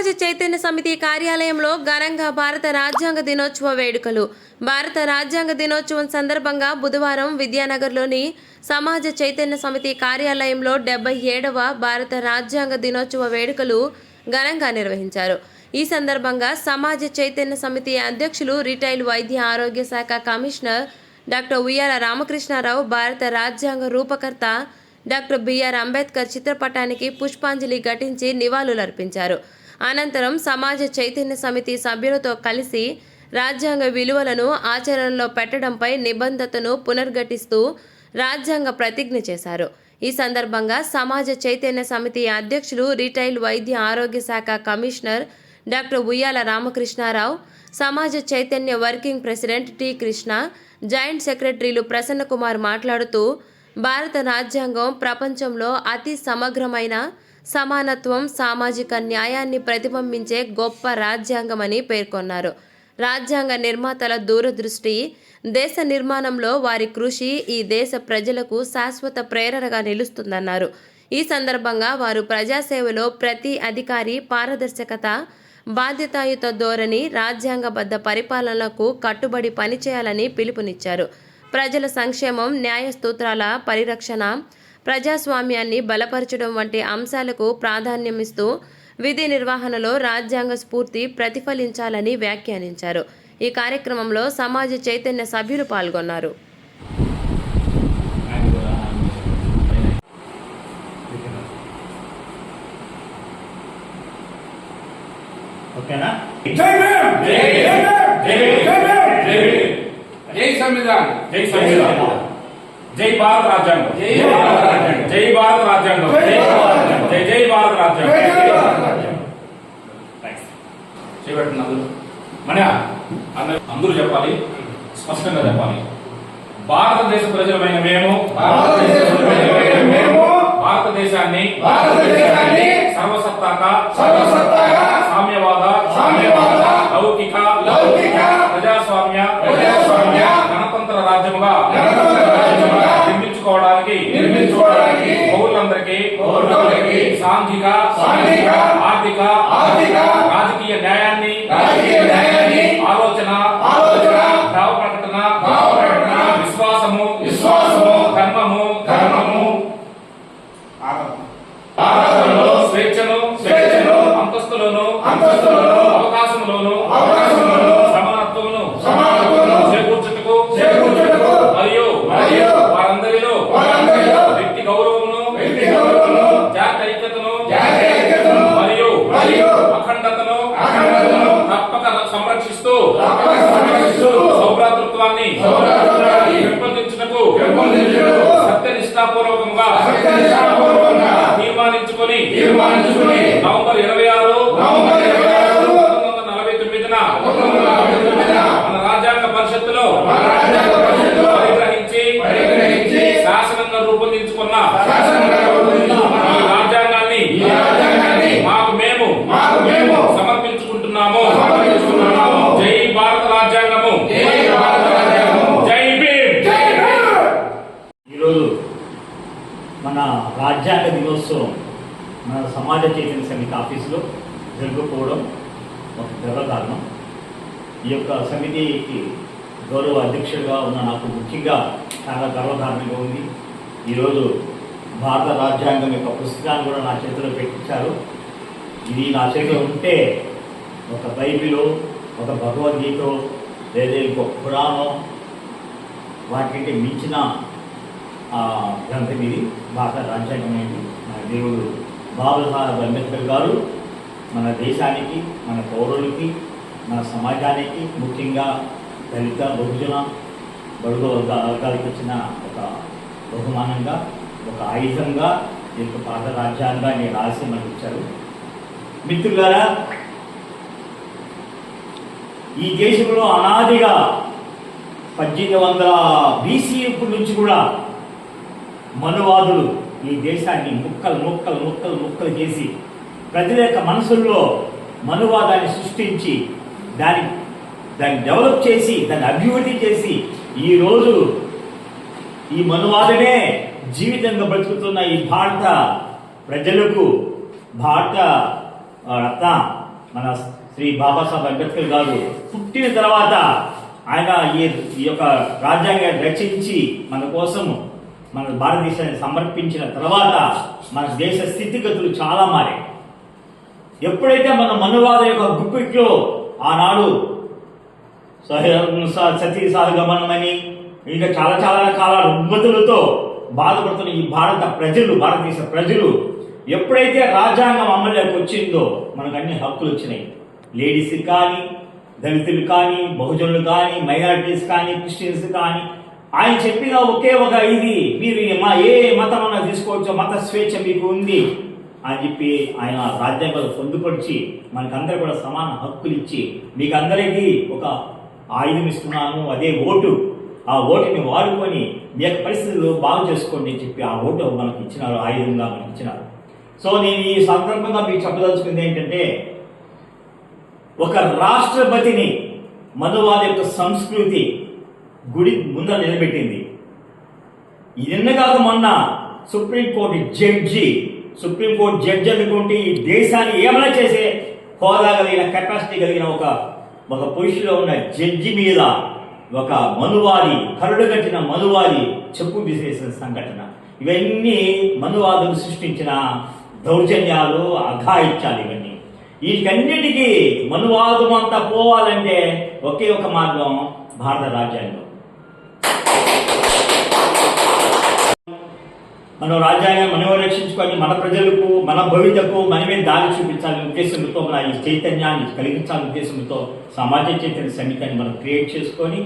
సమాజ చైతన్య సమితి కార్యాలయంలో ఘనంగా భారత రాజ్యాంగ దినోత్సవ వేడుకలు. భారత రాజ్యాంగ దినోత్సవం సందర్భంగా బుధవారం విద్యానగర్లోని సమాజ చైతన్య సమితి కార్యాలయంలో డెబ్బై ఏడవ భారత రాజ్యాంగ దినోత్సవ వేడుకలు ఘనంగా నిర్వహించారు. ఈ సందర్భంగా సమాజ చైతన్య సమితి అధ్యక్షులు రిటైల్ వైద్య ఆరోగ్య శాఖ కమిషనర్ డాక్టర్ ఉయ్యాల రామకృష్ణారావు భారత రాజ్యాంగ రూపకర్త డాక్టర్ బిఆర్ అంబేద్కర్ చిత్రపటానికి పుష్పాంజలి ఘటించి నివాళులర్పించారు. అనంతరం సమాజ చైతన్య సమితి సభ్యులతో కలిసి రాజ్యాంగ విలువలను ఆచరణలో పెట్టడంపై నిబంధతను పునర్ఘటిస్తూ రాజ్యాంగ ప్రతిజ్ఞ చేశారు. ఈ సందర్భంగా సమాజ చైతన్య సమితి అధ్యక్షులు రిటైల్ వైద్య ఆరోగ్య శాఖ commissioner doctor Uyyala Ramakrishnarao Samaja Chaitanya working president T Krishna joint సెక్రటరీలు ప్రసన్నకుమార్ మాట్లాడుతూ భారత రాజ్యాంగం ప్రపంచంలో అతి సమగ్రమైన సమానత్వం సామాజిక న్యాయాన్ని ప్రతిబింబించే గొప్ప రాజ్యాంగమని పేర్కొన్నారు. రాజ్యాంగ నిర్మాతల దూరదృష్టి దేశ నిర్మాణంలో వారి కృషి ఈ దేశ ప్రజలకు శాశ్వత ప్రేరణగా నిలుస్తుందన్నారు. ఈ సందర్భంగా వారు ప్రజాసేవలో ప్రతి అధికారి పారదర్శకత బాధ్యతాయుత ధోరణి రాజ్యాంగబద్ధ పరిపాలనకు కట్టుబడి పనిచేయాలని పిలుపునిచ్చారు. ప్రజల సంక్షేమం న్యాయస్తూత్రాల పరిరక్షణ ప్రజాస్వామ్యాన్ని బలపరచడం వంటి అంశాలకు ప్రాధాన్యమిస్తూ విధి నిర్వహణలో రాజ్యాంగ స్ఫూర్తి ప్రతిఫలించాలని వ్యాఖ్యానించారు ఈ కార్యక్రమంలో సమాజ చైతన్య సభ్యులు పాల్గొన్నారు ఓకేనా జై భీమ్ జై భీమ్! జై భీమ్! జై భీమ్! జై భీమ్! జై సంవిధాన్ జై సంవిధానం జై భారత రాజ్యాంగం. జై భారత రాజ్యాంగం. జై జై భారత రాజ్యాంగం. మన అందరూ. చెప్పాలి. స్పష్టంగా చెప్పాలి. భారతదేశ ప్రజలమైన మేము. భారతదేశాన్ని సర్వసత్తాక సర్వసత్తాక జరుపుకోవడం ఒక గర్వకారణం ఈ యొక్క సమితికి గౌరవ అధ్యక్షుడిగా ఉన్న నాకు ముఖ్యంగా చాలా గర్వకారణంగా ఉంది. ఈరోజు భారత రాజ్యాంగం యొక్క పుస్తకాన్ని కూడా నా చేతిలో పెట్టించారు. ఇది నా చేతిలో ఉంటే ఒక బైబిలో ఒక భగవద్గీత లేదా ఇంకొక పురాణం వాటికంటే మించిన ఆ, గ్రంథం ఇది. భారత రాజ్యాంగం అనేది మన దేవుడు బాబాసాహెబ్ అంబేద్కర్ గారు మన దేశానికి మన పౌరులకి మన సమాజానికి ముఖ్యంగా దళిత బహుజన బడుగు వర్గ వర్గాలకు ఇచ్చిన ఒక బహుమానంగా ఒక ఆయుధంగా ఈ యొక్క భారత రాజ్యాంగాన్ని రాసి మనకి ఇచ్చారు. మిత్రులారా ఈ దేశంలో అనాదిగా పద్దెనిమిది వందల బీసీ నుంచి కూడా మనువాదులు ఈ దేశాన్ని ముక్కలు ముక్కలు ముక్కలు ముక్కలు చేసి ప్రజల యొక్క మనసుల్లో మనువాదాన్ని సృష్టించి దాని దాన్ని డెవలప్ చేసి దాన్ని అభివృద్ధి చేసి ఈరోజు ఈ మనువాదమే జీవితంగా బ్రతుకుతున్న ఈ భారత ప్రజలకు భారత రత్న మన శ్రీ బాబాసాహెబ్ అంబేద్కర్ గారు పుట్టిన తర్వాత ఆయన ఈ ఈ యొక్క రాజ్యాంగాన్ని రచించి మన కోసం మన భారతదేశాన్ని సమర్పించిన తర్వాత మన దేశ స్థితిగతులు చాలా మారాయి. ఎప్పుడైతే మన మనువాద యొక్క గుప్పిట్లో ఆనాడు సతీ సహగమనమని ఇంకా చాలా చాలా రకాల రుగ్మతులతో బాధపడుతున్న ఈ భారత ప్రజలు భారతదేశ ప్రజలు ఎప్పుడైతే రాజ్యాంగం అమలులోకి వచ్చిందో మనకు అన్ని హక్కులు వచ్చినాయి. లేడీస్ కానీ దళితులు కానీ బహుజనులు కానీ మైనారిటీస్ కానీ క్రిస్టియన్స్ కానీ ఆయన చెప్పిన ఒకే ఒక ఇది మీరు మా ఏ మతం అన్నా తీసుకోవచ్చు మత స్వేచ్ఛ మీకు ఉంది. అని చెప్పి ఆయన రాజ్యాంగాలు పొందుపరిచి మనకందరూ కూడా సమాన హక్కులు ఇచ్చి మీకు అందరికీ ఒక ఆయుధం ఇస్తున్నాను అదే ఓటు. ఆ ఓటుని వాడుకొని మీ యొక్క పరిస్థితులు బాగు చేసుకోండి అని చెప్పి ఆ ఓటు మనకి ఇచ్చినారు ఆయుధంగా మనకి ఇచ్చినారు. సో నేను ఈ సందర్భంగా మీకు చెప్పదలుచుకుంది ఏంటంటే ఒక రాష్ట్రపతిని మనువాద యొక్క సంస్కృతి గుడి ముందర నిలబెట్టింది. నిన్నగాక మొన్న సుప్రీంకోర్టు జడ్జి సుప్రీంకోర్టు జడ్జి అనుకుంటే ఈ దేశాన్ని ఏమైనా చేసే హోదా కలిగిన కెపాసిటీ కలిగిన ఒక ఒక పొజిషన్లో ఉన్న జడ్జి మీద ఒక మనువాది కరుడు కట్టిన మనువాది చెప్పు విసేసిన సంఘటన. ఇవన్నీ మనువాదులు సృష్టించిన దౌర్జన్యాలు అఘాయిత్యాలు ఇవన్నీ. వీటికన్నిటికీ మనువాదం అంతా పోవాలంటే ఒకే ఒక మార్గం భారత రాజ్యాంగం. మనం రాజ్యాంగం మనమే రక్షించుకొని మన ప్రజలకు మన భవితకు మనమే దారి చూపించాలనే ఉద్దేశంతో మన ఈ చైతన్యాన్ని కలిగించాలనే ఉద్దేశంతో సమాజ చైతన్య సమితిని మనం క్రియేట్ చేసుకొని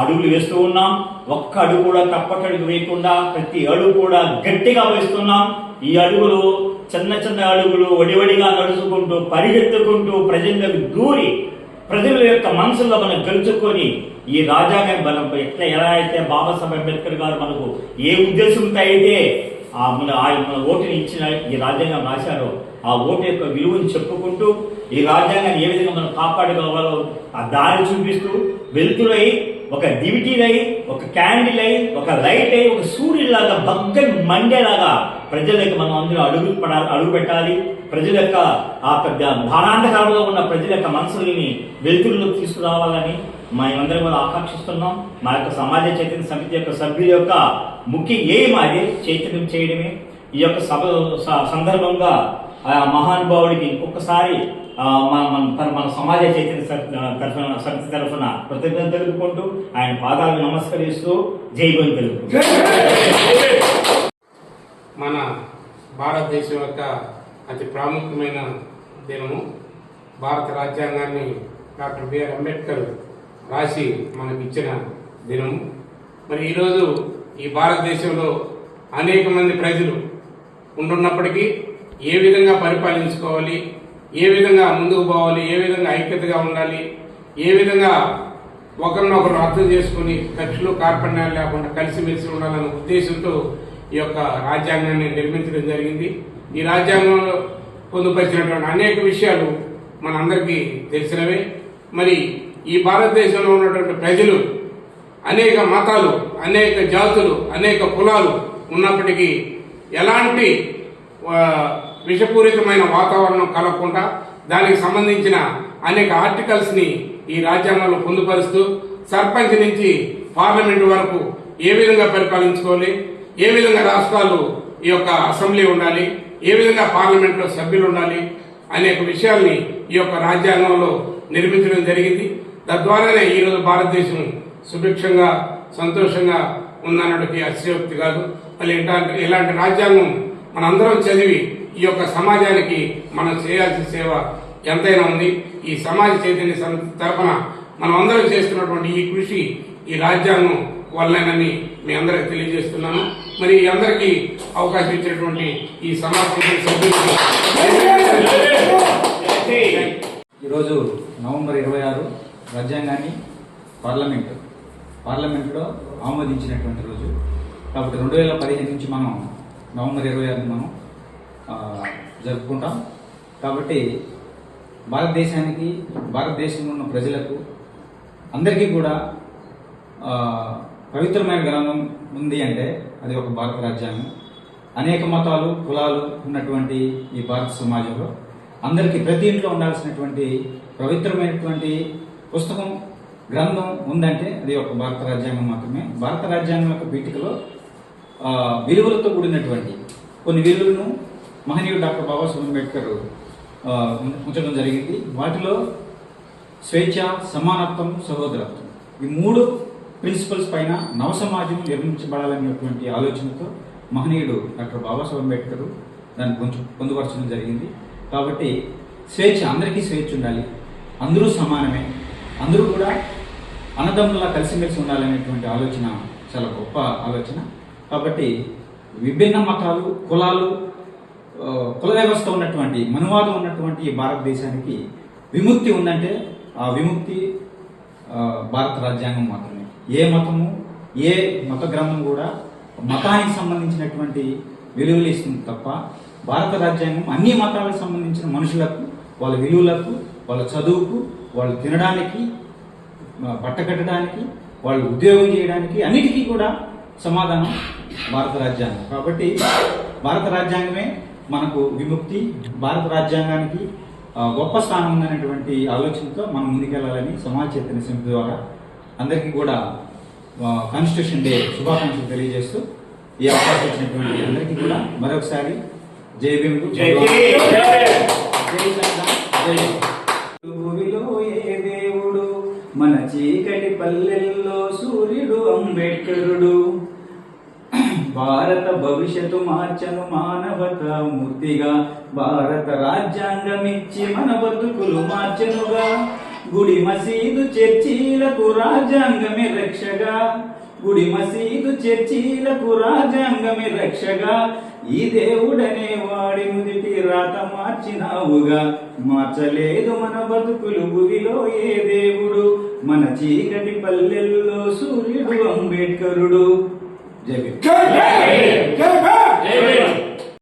అడుగులు వేస్తూ ఉన్నాం. ఒక్క అడుగు కూడా తప్పటడుగు వేయకుండా ప్రతి అడుగు కూడా గట్టిగా వేస్తున్నాం. ఈ అడుగులు చిన్న చిన్న అడుగులు వడివడిగా నడుచుకుంటూ పరిగెత్తుకుంటూ ప్రజలకు దూరి ప్రజల యొక్క మనసులో మనం గెలుచుకొని ఈ రాజ్యాంగం బలం ఎట్లా ఎలా అయితే బాబాసాహెబ్ అంబేద్కర్ గారు మనకు ఏ ఉద్దేశంతో అయితే ఆ మన ఆయన మన ఓటుని ఇచ్చిన ఈ రాజ్యాంగం రాశారో ఆ ఓటు యొక్క విలువను చెప్పుకుంటూ ఈ రాజ్యాంగాన్ని ఏ విధంగా మనం కాపాడుకోవాలో ఆ దారి చూపిస్తూ వెలుతురై ఒక దివిటీలై ఒక క్యాండిల్ అయి ఒక లైట్ అయి ఒక సూర్యులాగా బగ్గని మండేలాగా ప్రజలకు మనం అందరూ అడుగు పడాలి అడుగు పెట్టాలి. ప్రజల యొక్క ఆ పెద్ద భారాంధకారంలో ఉన్న ప్రజల యొక్క మనసుల్ని వెలుతురులోకి తీసుకురావాలని మేమందరం కూడా ఆకాంక్షిస్తున్నాం. మా యొక్క సమాజ చైతన్య సమితి యొక్క సభ్యుల యొక్క ముఖ్య ఏం అదే? చైతన్యం చేయడమే. ఈ యొక్క సభ స- సందర్భంగా ఆ మహానుభావుడికి ఇంకొకసారి మన మన మన సమాజ చైతన్య తరఫున సమితి తరఫున కృతజ్ఞత తెలుపుకుంటూ ఆయన పాదాలు నమస్కరిస్తూ జై బోని మన భారతదేశం యొక్క అతి ప్రాముఖ్యమైన దినము. భారత రాజ్యాంగాన్ని డాక్టర్ బిఆర్ అంబేద్కర్ రాసి మనకి ఇచ్చిన దినము. మరి ఈరోజు ఈ భారతదేశంలో అనేక మంది ప్రజలు ఉంటున్నప్పటికీ ఏ విధంగా పరిపాలించుకోవాలి ఏ విధంగా ముందుకు పోవాలి ఏ విధంగా ఐక్యతగా ఉండాలి ఏ విధంగా ఒకరినొకరు అర్థం చేసుకుని ఖర్చులు కార్పణ్యాలు లేకుండా కలిసిమెలిసి ఉండాలన్న ఉద్దేశంతో ఈ యొక్క రాజ్యాంగాన్ని నిర్మించడం జరిగింది. ఈ రాజ్యాంగంలో పొందుపరిచినటువంటి అనేక విషయాలు మనందరికీ తెలిసినవే. మరి ఈ భారతదేశంలో ఉన్నటువంటి ప్రజలు అనేక మతాలు అనేక జాతులు అనేక కులాలు ఉన్నప్పటికీ ఎలాంటి విషపూరితమైన వాతావరణం కలగకుండా దానికి సంబంధించిన అనేక ఆర్టికల్స్ని ఈ రాజ్యాంగంలో పొందుపరుస్తూ సర్పంచ్ నుంచి పార్లమెంట్ వరకు ఏ విధంగా పరిపాలించుకోవాలి ఏ విధంగా రాష్ట్రాలు ఈ యొక్క అసెంబ్లీ ఉండాలి ఏ విధంగా పార్లమెంట్లో సభ్యులు ఉండాలి అనేక విషయాల్ని ఈ యొక్క రాజ్యాంగంలో నిర్మించడం జరిగింది. తద్వారానే ఈరోజు భారతదేశం సుభిక్షంగా సంతోషంగా ఉందన్నటికి అతిశయోక్తి కాదు. మళ్ళీ ఇలాంటి ఇలాంటి రాజ్యాంగం మనందరం చదివి ఈ యొక్క సమాజానికి మనం చేయాల్సిన సేవ ఎంతైనా ఉంది. ఈ సమాజ చైతన్య తరఫున మనం అందరం చేస్తున్నటువంటి ఈ కృషి ఈ రాజ్యాంగం వల్లనని మీ అందరికి తెలియజేస్తున్నాను. మరి ఈ అందరికీ అవకాశం ఇచ్చినటువంటి ఈ సమాజ చైతన్య సభ్యులకు ఈరోజు నవంబర్ ఇరవై ఆరు రాజ్యాంగాన్ని పార్లమెంటు పార్లమెంట్లో ఆమోదించినటువంటి రోజు. కాబట్టి రెండు వేల పదిహేను నుంచి మనం నవంబర్ ఇరవై ఆరుని మనం జరుపుకుంటాం. కాబట్టి భారతదేశానికి భారతదేశంలో ఉన్న ప్రజలకు అందరికీ కూడా పవిత్రమైన గ్రంథం ఉంది అంటే అది ఒక భారత రాజ్యాంగం. అనేక మతాలు కులాలు ఉన్నటువంటి ఈ భారత సమాజంలో అందరికీ ప్రతి ఇంట్లో ఉండాల్సినటువంటి పవిత్రమైనటువంటి పుస్తకం గ్రంథం ఉందంటే అది ఒక భారత రాజ్యాంగం మాత్రమే. భారత రాజ్యాంగం యొక్క పీఠికలో విలువలతో కూడినటువంటి కొన్ని విలువలను మహనీయుడు డాక్టర్ బాబాసాహెబ్ అంబేద్కర్ ఉంచడం జరిగింది. వాటిలో స్వేచ్ఛ సమానత్వం సహోదరత్వం. ఈ మూడు ప్రిన్సిపల్స్ పైన నవ సమాజం నిర్మించబడాలనేటువంటి ఆలోచనతో మహనీయుడు డాక్టర్ బాబాసాహెబ్ అంబేద్కర్ దాన్ని కొంచెం పొందుపరచడం జరిగింది. కాబట్టి స్వేచ్ఛ అందరికీ స్వేచ్ఛ ఉండాలి. అందరూ సమానమే. అందరూ కూడా అన్నదమ్ములా కలిసిమెలిసి ఉండాలనేటువంటి ఆలోచన చాలా గొప్ప ఆలోచన. కాబట్టి విభిన్న మతాలు కులాలు కుల వ్యవస్థ ఉన్నటువంటి మనువాదం ఉన్నటువంటి ఈ భారతదేశానికి విముక్తి ఉందంటే ఆ విముక్తి భారత రాజ్యాంగం మాత్రమే. ఏ మతము ఏ మత గ్రంథం కూడా మతానికి సంబంధించినటువంటి విలువలు ఇస్తుంది తప్ప భారత రాజ్యాంగం అన్ని మతాలకు సంబంధించిన మనుషులకు వాళ్ళ విలువలకు వాళ్ళ చదువుకు వాళ్ళు తినడానికి బట్ట కట్టడానికి వాళ్ళు ఉద్యోగం చేయడానికి అన్నిటికీ కూడా సమాధానం భారత రాజ్యాంగం. కాబట్టి భారత రాజ్యాంగమే మనకు విముక్తి భారత రాజ్యాంగానికి గొప్ప స్థానం ఉందనేటువంటి ఆలోచనతో మనం ముందుకెళ్ళాలని సమాజ చైతన్య సమితి ద్వారా అందరికీ కూడా కాన్స్టిట్యూషన్ డే శుభాకాంక్షలు తెలియజేస్తూ ఈ అవకాశం ఇచ్చినటువంటి అందరికీ కూడా మరొకసారి జై భీములు జై. జై చీకటి పల్లెల్లో సూర్యుడు అంబేడ్కరుడు భారత భవిష్యత్తు మార్చను మానవత మూర్తిగా. భారత రాజ్యాంగం ఇచ్చి మన బతుకులు మార్చనుగా. గుడి మసీదు చర్చీలకు రాజ్యాంగమే రక్షగా. గుడి మసీదు చర్చీలకు రాజ్యాంగమే రక్షగా. ఈ దేవుడనే వాడి ముదిటి రాత మార్చినావుగా. మార్చలేదు మన బతుకులు భువిలో ఏ దేవుడు? మన చీకటి పల్లెల్లో సూర్యుడు అంబేద్కరుడు. జై